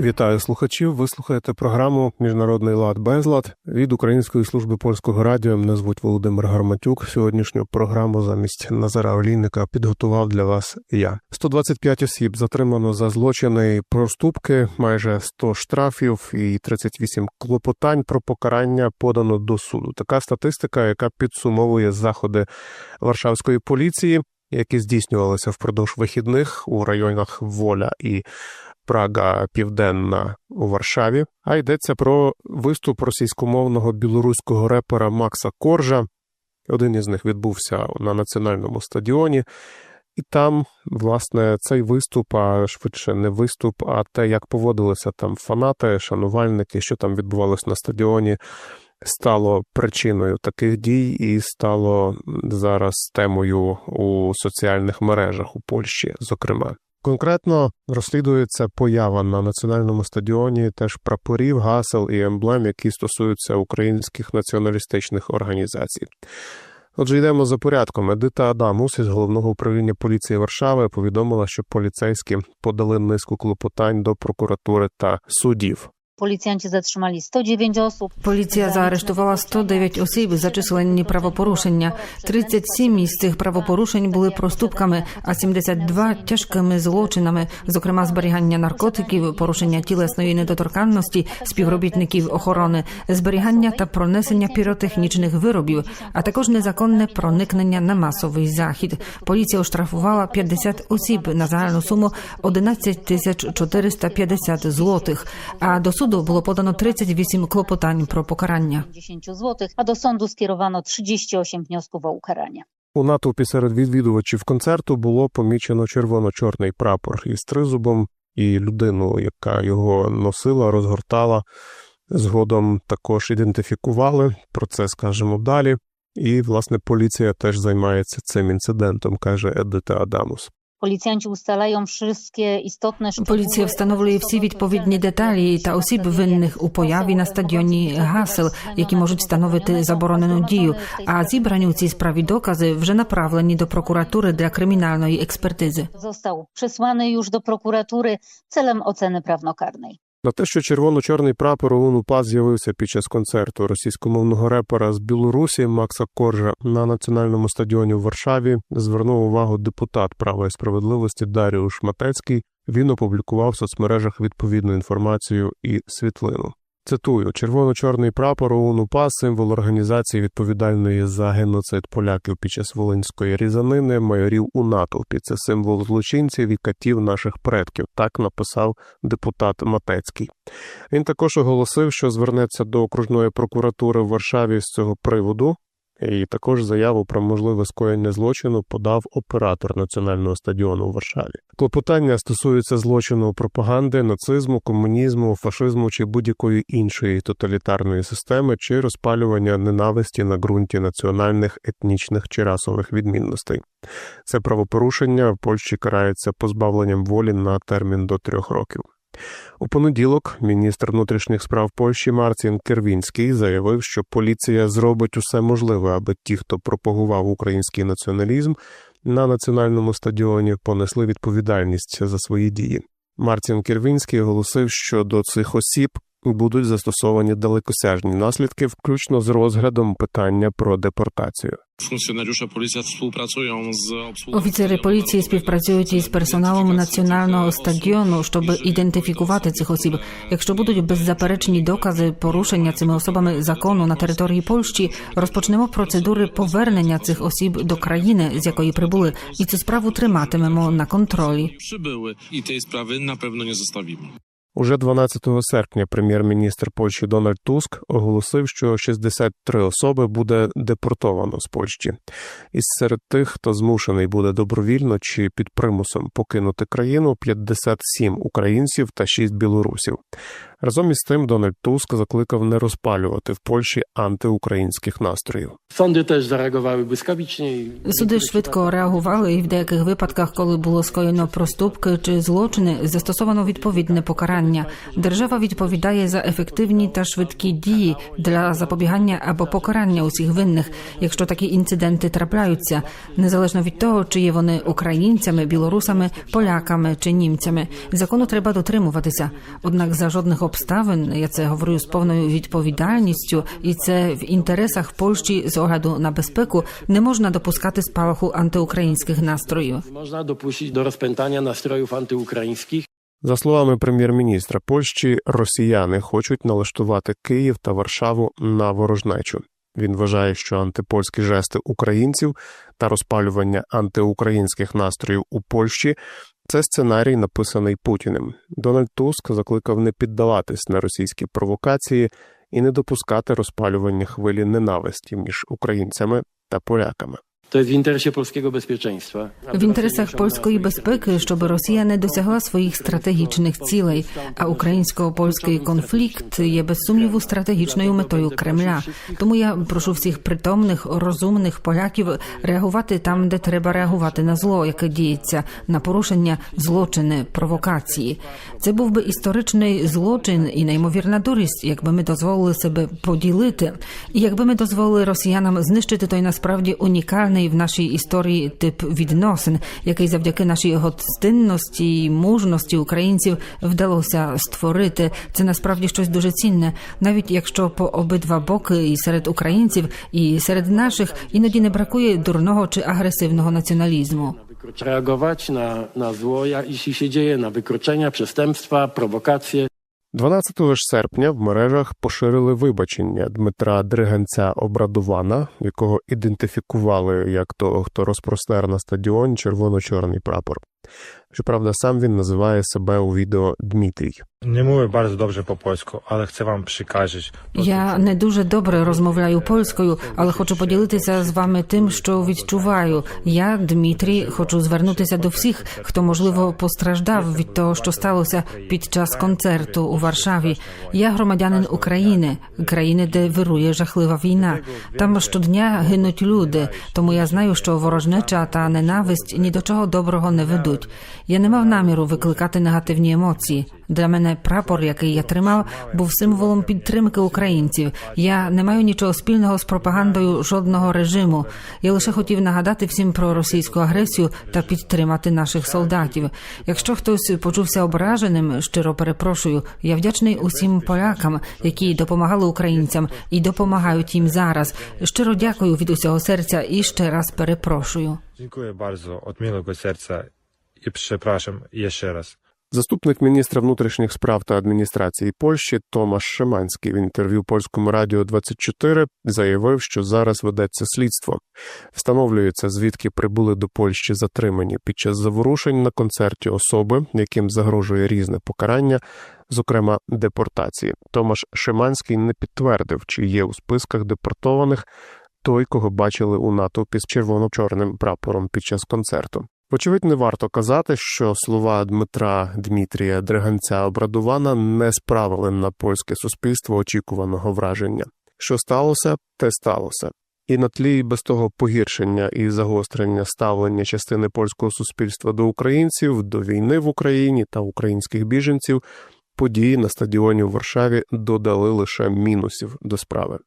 Вітаю слухачів. Ви слухаєте програму Міжнародний лад безлад від Української служби польського радіо. Мене звуть Володимир Гарматюк. Сьогоднішню програму замість Назара Олійника підготував для вас я. 125 осіб затримано за злочини і проступки, майже 100 штрафів і 38 клопотань про покарання подано до суду. Така статистика, яка підсумовує заходи Варшавської поліції, які здійснювалися впродовж вихідних у районах Воля і Прага Південна у Варшаві. А йдеться про виступ російськомовного білоруського репера Макса Коржа. Один із них відбувся на національному стадіоні. І там, власне, цей виступ, а швидше не виступ, а те, як поводилися там фанати, шанувальники, що там відбувалось на стадіоні, стало причиною таких дій і стало зараз темою у соціальних мережах у Польщі, зокрема. Конкретно розслідується поява на національному стадіоні теж прапорів, гасел і емблем, які стосуються українських націоналістичних організацій. Отже, йдемо за порядком. Едита Адамус із головного управління поліції Варшави повідомила, що поліцейські подали низку клопотань до прокуратури та судів. Policjanci zatrzymali 109 osób. Поліція заарештувала 109 осіб за численні правопорушення. 37 із цих правопорушень були проступками, а 72 – тяжкими злочинами, зокрема зберігання наркотиків, порушення тілесної недоторканності співробітників охорони, зберігання та пронесення піротехнічних виробів, а також незаконне проникнення на масовий захід. Поліція оштрафувала 50 осіб на загальну суму 11 тисяч 450 злотих. А до суду було подано 38 клопотань про покарання. 50 zł, a do sądu skierowano 38 wniosków o ukaranie. У натовпі серед відвідувачів концерту було помічено червоно-чорний прапор із тризубом, і людину, яка його носила, розгортала. Згодом також ідентифікували. Про це скажемо далі. І, власне, поліція теж займається цим інцидентом, каже Едита Адамус. Policjanci ustalają wszystkie istotne szczegóły. Поліція встановлює всі відповідні деталі та осіб винних у появі на стадіоні гасел, які можуть становити заборонену дію. А зібрані у цій справі докази вже направлені до прокуратури для кримінальної експертизи. Został przesłany już do prokuratury celem oceny prawnokarnej. На те, що червоно-чорний прапор ОУН УПА з'явився під час концерту російськомовного репера з Білорусі Макса Коржа на національному стадіоні в Варшаві, звернув увагу депутат права і справедливості Даріуш Матецький. Він опублікував в соцмережах відповідну інформацію і світлину. Цитую: червоно-чорний прапор ОУН УПА – символ організації відповідальної за геноцид поляків під час волинської різанини, майорів у натовпі. Це символ злочинців і катів наших предків. Так написав депутат Матецький. Він також оголосив, що звернеться до окружної прокуратури в Варшаві з цього приводу. І також заяву про можливе скоєння злочину подав оператор національного стадіону у Варшаві. Клопотання стосуються злочину пропаганди, нацизму, комунізму, фашизму чи будь-якої іншої тоталітарної системи, чи розпалювання ненависті на ґрунті національних, етнічних чи расових відмінностей. Це правопорушення в Польщі карається позбавленням волі на термін до трьох років. У понеділок міністр внутрішніх справ Польщі Марцін Кервінський заявив, що поліція зробить усе можливе, аби ті, хто пропагував український націоналізм на національному стадіоні, понесли відповідальність за свої дії. Марцін Кервінський оголосив, що до цих осіб будуть застосовані далекосяжні наслідки, включно з розглядом питання про депортацію. Policji współpracują z obsługą. Офіцери поліції співпрацюють із персоналом національного стадіону, щоб ідентифікувати цих осіб. Якщо будуть беззаперечні докази порушення цими особами закону на території Польщі, розпочнемо процедури повернення цих осіб до країни, з якої прибули, і цю справу триматимемо на контролі. I tej sprawy na pewno nie zostawimy. Уже 12 серпня прем'єр-міністр Польщі Дональд Туск оголосив, що 63 особи буде депортовано з Польщі. Із серед тих, хто змушений буде добровільно чи під примусом покинути країну, 57 українців та 6 білорусів. Разом із тим Дональд Туск закликав не розпалювати в Польщі антиукраїнських настроїв. Też zareagowały błyskawicznie. i- Суди швидко реагували, і в деяких випадках, коли було скоєно проступки чи злочини, застосовано відповідне покарання. Держава відповідає за ефективні та швидкі дії для запобігання або покарання усіх винних, якщо такі інциденти трапляються, незалежно від того, чи є вони українцями, білорусами, поляками чи німцями. Закону треба дотримуватися. Однак за жодних обставин я це говорю з повною відповідальністю, і це в інтересах Польщі з огляду на безпеку не можна допускати спалаху антиукраїнських настроїв. Można dopuścić do rozpętania nastrojów antyukraińskich. За словами прем'єр-міністра Польщі, росіяни хочуть налаштувати Київ та Варшаву на ворожнечу. Він вважає, що антипольські жести українців та розпалювання антиукраїнських настроїв у Польщі це сценарій, написаний Путіним. Дональд Туск закликав не піддаватись на російські провокації і не допускати розпалювання хвилі ненависті між українцями та поляками. To jest w interesie polskiego bezpieczeństwa. В інтересах польської безпеки, щоб Росія не досягла своїх стратегічних цілей. А українсько-польський конфлікт є без сумніву стратегічною метою Кремля. Тому я прошу всіх притомних, розумних поляків реагувати там, де треба реагувати на зло, яке діється, на порушення, злочини, провокації. Це був би історичний злочин і неймовірна дурість, якби ми дозволили себе поділити, і якби ми дозволили росіянам знищити той насправді унікальний в нашій історії тип відносин, який завдяки нашій гостинності і мужності українців вдалося створити. Це насправді щось дуже цінне, навіть якщо по обидва боки і серед українців, і серед наших іноді не бракує дурного чи агресивного націоналізму. Reagować na, na zło, jeśli się dzieje, na wykroczenia, przestępstwa. 12 ж серпня в мережах поширили вибачення Дмитра Дригенця Обрадувана, якого ідентифікували як того, хто розпростер на стадіоні червоно-чорний прапор. Щоправда, сам він називає себе у відео Дмитрій. Nie mówię bardzo dobrze po polsku, ale chcę wam przekazać. to, Я не дуже добре розмовляю польською, але хочу поділитися з вами тим, що відчуваю. Я, Дмитрій, хочу звернутися до всіх, хто можливо постраждав від того, що сталося під час концерту у Варшаві. Я громадянин України, країни, де вирує жахлива війна. Там щодня гинуть люди, тому я знаю, що ворожнеча та ненависть ні до чого доброго не ведуть. Я не мав наміру викликати негативні емоції. Для мене прапор, який я тримав, був символом підтримки українців. Я не маю нічого спільного з пропагандою жодного режиму. Я лише хотів нагадати всім про російську агресію та підтримати наших солдатів. Якщо хтось почувся ображеним, щиро перепрошую. Я вдячний усім полякам, які допомагали українцям і допомагають їм зараз. Щиро дякую від усього серця і ще раз перепрошую. Dziękuję bardzo od miłego serca i przepraszam jeszcze raz. Заступник міністра внутрішніх справ та адміністрації Польщі Томаш Шиманський в інтерв'ю польському радіо 24 заявив, що зараз ведеться слідство. Встановлюється, звідки прибули до Польщі затримані під час заворушень на концерті особи, яким загрожує різне покарання, зокрема депортації. Томаш Шиманський не підтвердив, чи є у списках депортованих той, кого бачили у натовпі з червоно-чорним прапором під час концерту. Вочевидь, не варто казати, що слова Дмитра Дмитрія Дриганця Обрадувана не справили на польське суспільство очікуваного враження. Що сталося, те сталося. І на тлі без того погіршення і загострення ставлення частини польського суспільства до українців, до війни в Україні та українських біженців, події на стадіоні в Варшаві додали лише мінусів до справи.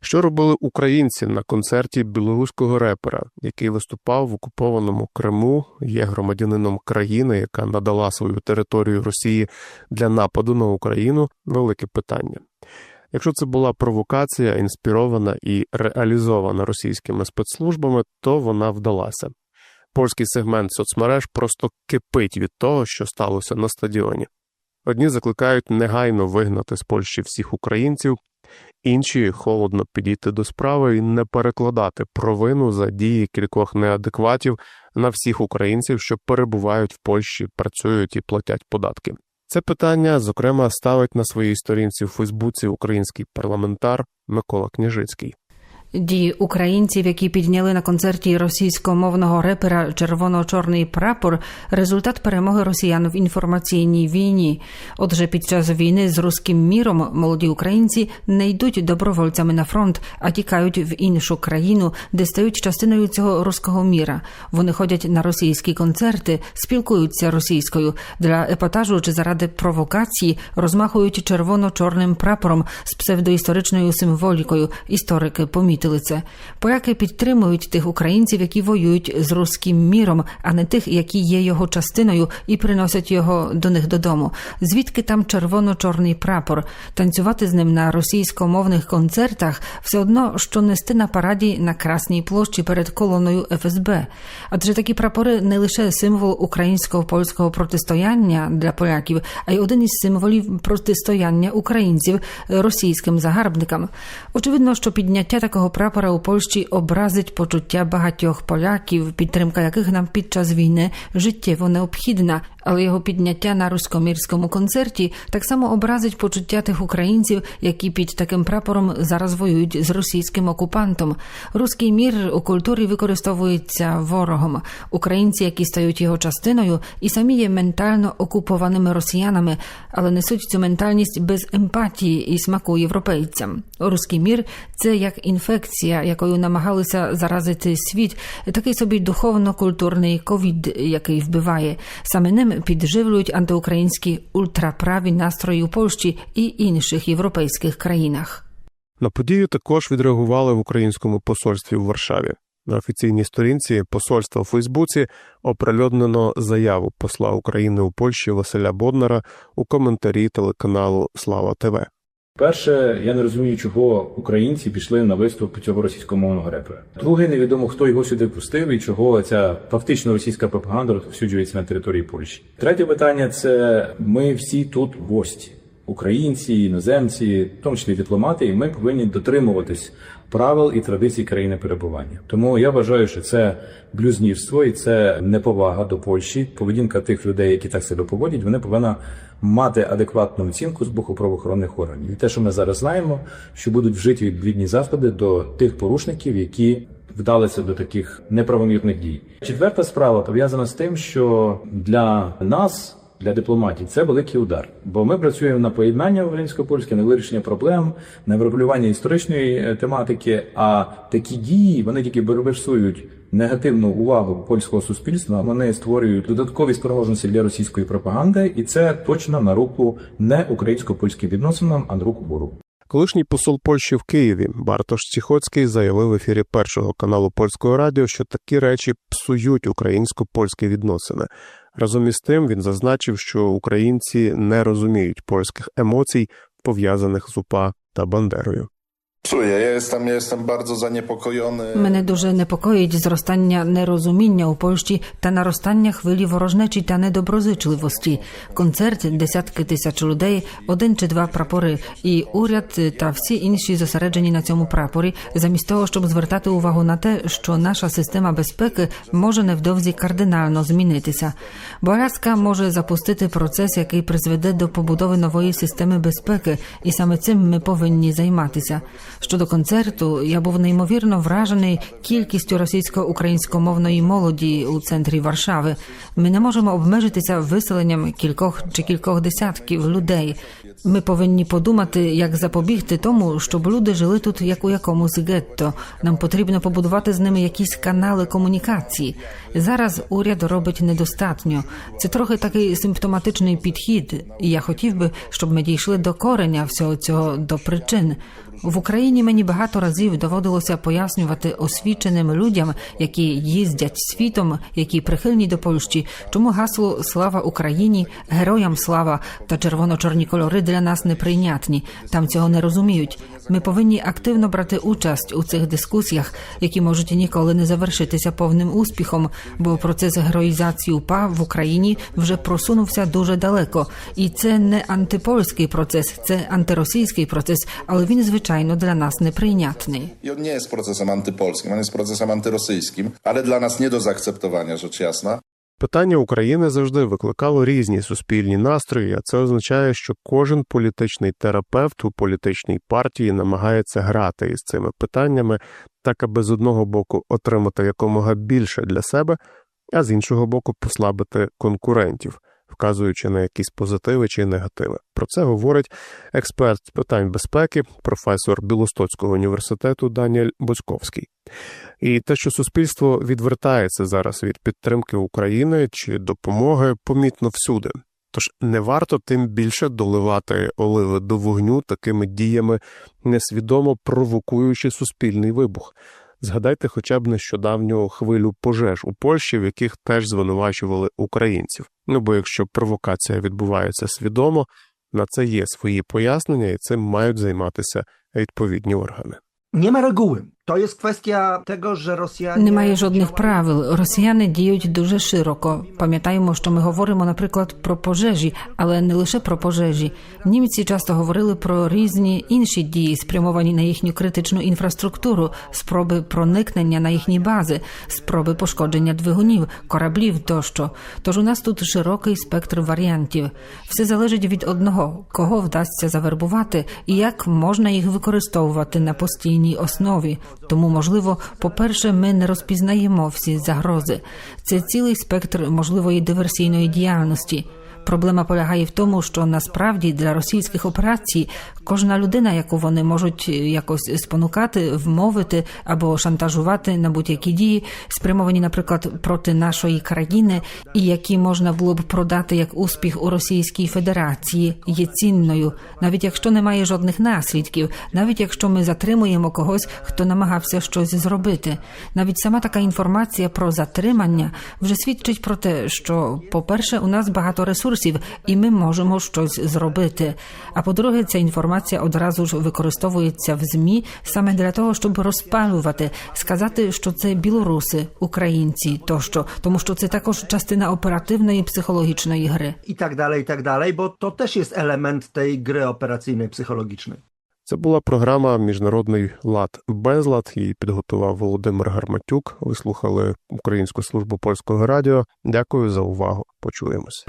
Що робили українці на концерті білоруського репера, який виступав в окупованому Криму, є громадянином країни, яка надала свою територію Росії для нападу на Україну? Велике питання. Якщо це була провокація, інспірована і реалізована російськими спецслужбами, то вона вдалася. Польський сегмент соцмереж просто кипить від того, що сталося на стадіоні. Одні закликають негайно вигнати з Польщі всіх українців, інші холодно підійти до справи і не перекладати провину за дії кількох неадекватів на всіх українців, що перебувають в Польщі, працюють і платять податки. Це питання, зокрема, ставить на своїй сторінці в Фейсбуці український парламентар Микола Княжицький. Дії українців, які підняли на концерті російськомовного репера червоно-чорний прапор, результат перемоги росіян в інформаційній війні. Отже, під час війни з руським міром молоді українці не йдуть добровольцями на фронт, а тікають в іншу країну, де стають частиною цього руського міра. Вони ходять на російські концерти, спілкуються російською для епатажу чи заради провокації, розмахують червоно-чорним прапором з псевдоісторичною символікою. Історики помітили це. Поляки підтримують тих українців, які воюють з руським міром, а не тих, які є його частиною і приносять його до них додому. Звідки там червоно-чорний прапор? Танцювати з ним на російськомовних концертах все одно, що нести на параді на Красній площі перед колоною ФСБ. Адже такі прапори не лише символ українсько-польського протистояння для поляків, а й один із символів протистояння українців російським загарбникам. Очевидно, що підняття такого прапора у Польщі образить почуття багатьох поляків, підтримка яких нам під час війни життєво необхідна. Але його підняття на руськомірському концерті так само образить почуття тих українців, які під таким прапором зараз воюють з російським окупантом. Руський мір у культурі використовується ворогом. Українці, які стають його частиною, і самі є ментально окупованими росіянами, але несуть цю ментальність без емпатії і смаку європейцям. Руський мір це як інфекція, якою намагалися заразити світ, такий собі духовно-культурний ковід, який вбиває. Саме ним підживлюють антиукраїнські ультраправі настрої у Польщі і інших європейських країнах. На подію також відреагували в українському посольстві в Варшаві. На офіційній сторінці посольства у Фейсбуці оприлюднено заяву посла України у Польщі Василя Боднара у коментарі телеканалу Слава ТВ. Перше, я не розумію, чого українці пішли на виступ цього російськомовного репера. Друге, невідомо хто його сюди пустив і чого ця фактично російська пропаганда розповсюджується на території Польщі. Третє питання це ми всі тут гості. Українці, іноземці, в тому числі дипломати, і ми повинні дотримуватись правил і традицій країни перебування. Тому я вважаю, що це блюзнірство і це неповага до Польщі. Поведінка тих людей, які так себе поводять, вони повинна мати адекватну оцінку з боку правоохоронних органів. І те, що ми зараз знаємо, що будуть вжиті відповідні заходи до тих порушників, які вдалися до таких неправомірних дій. Четверта справа пов'язана з тим, що для нас. Для дипломатів це великий удар, бо ми працюємо на поєднання українсько-польське, на вирішення проблем, на врегулювання історичної е, тематики. А такі дії вони тільки бережують негативну увагу польського суспільства. Вони створюють додаткові спроможності для російської пропаганди, і це точно на руку не українсько-польським відносинам, а на руку ворогу. Колишній посол Польщі в Києві Бартош Ціхоцький заявив в ефірі першого каналу польського радіо, що такі речі псують українсько-польські відносини. Разом із тим він зазначив, що українці не розуміють польських емоцій, пов'язаних з УПА та Бандерою. Czuję, ja jestem, ja jestem bardzo zaniepokojony. Мене дуже непокоїть зростання нерозуміння у Польщі та наростання хвилі ворожнечі та недоброзичливості. Концерт, десятки тисяч людей, один чи два прапори, і уряд та всі інші зосереджені на цьому прапорі, замість того, щоб звертати увагу на те, що наша система безпеки може невдовзі кардинально змінитися. Боярська може запустити процес, який призведе до побудови нової системи безпеки, і саме цим ми повинні займатися. Щодо концерту, я був неймовірно вражений кількістю російсько-українськомовної молоді у центрі Варшави. Ми не можемо обмежитися виселенням кількох чи кількох десятків людей. Ми повинні подумати, як запобігти тому, щоб люди жили тут як у якомусь гетто. Нам потрібно побудувати з ними якісь канали комунікації. Зараз уряд робить недостатньо. Це трохи такий симптоматичний підхід, і я хотів би, щоб ми дійшли до кореня всього цього до причин. В Україні мені багато разів доводилося пояснювати освіченим людям, які їздять світом, які прихильні до Польщі, чому гасло Слава Україні, героям слава та червоно-чорні кольори для нас неприйнятні. Там цього не розуміють. Ми повинні активно брати участь у цих дискусіях, які можуть ніколи не завершитися повним успіхом, бо процес героїзації УПА в Україні вже просунувся дуже далеко, і це не антипольський процес, це антиросійський процес, але він звичайно для нас неприйнятний. I on nie jest procesem antypolskim, on jest procesem antyrosyjskim, ale dla nas nie do zaakceptowania, rzecz jasna. Питання України завжди викликало різні суспільні настрої, а це означає, що кожен політичний терапевт у політичній партії намагається грати із цими питаннями, так аби з одного боку отримати якомога більше для себе, а з іншого боку послабити конкурентів, вказуючи на якісь позитиви чи негативи. Про це говорить експерт з питань безпеки, професор Білостоцького університету Даніель Боцьковський. І те, що суспільство відвертається зараз від підтримки України чи допомоги, помітно всюди. Тож не варто тим більше доливати оливи до вогню такими діями, несвідомо провокуючи суспільний вибух. Згадайте хоча б нещодавню хвилю пожеж у Польщі, в яких теж звинувачували українців. Ну бо якщо провокація відбувається свідомо, на це є свої пояснення, і цим мають займатися відповідні органи. Nie ma To jest kwestia tego, że Rosjanie. Немає жодних правил. Росіяни діють дуже широко. Пам'ятаємо, що ми говоримо, наприклад, про пожежі, але не лише про пожежі. Німці часто говорили про різні інші дії, спрямовані на їхню критичну інфраструктуру, спроби проникнення на їхні бази, спроби пошкодження двигунів, кораблів тощо. Тож у нас тут широкий спектр варіантів. Все залежить від одного, кого вдасться завербувати і як можна їх використовувати на постійній основі. Тому, можливо, по-перше, ми не розпізнаємо всі загрози. Це цілий спектр можливої диверсійної діяльності. Проблема полягає в тому, що насправді для російських операцій кожна людина, яку вони можуть якось спонукати, вмовити або шантажувати на будь-які дії, спрямовані, наприклад, проти нашої країни, і які можна було б продати як успіх у Російській Федерації, є цінною, навіть якщо немає жодних наслідків, навіть якщо ми затримуємо когось, хто намагався щось зробити. Навіть сама така інформація про затримання вже свідчить про те, що, по-перше, у нас багато ресурсів, і ми можемо щось зробити. А по-друге, ця інформація одразу ж використовується в змі саме для того, щоб розпалювати, сказати, що це білоруси, українці тощо, тому що це також частина оперативної психологічної гри. і так далі, і так далі, бо то теж є елемент тієї гри операційної psychologicznej. Це була програма Міжнародний лад безлад. Її підготував Володимир Гарматюк. Ви слухали Українську службу польського радіо. Дякую за увагу. Почуємося.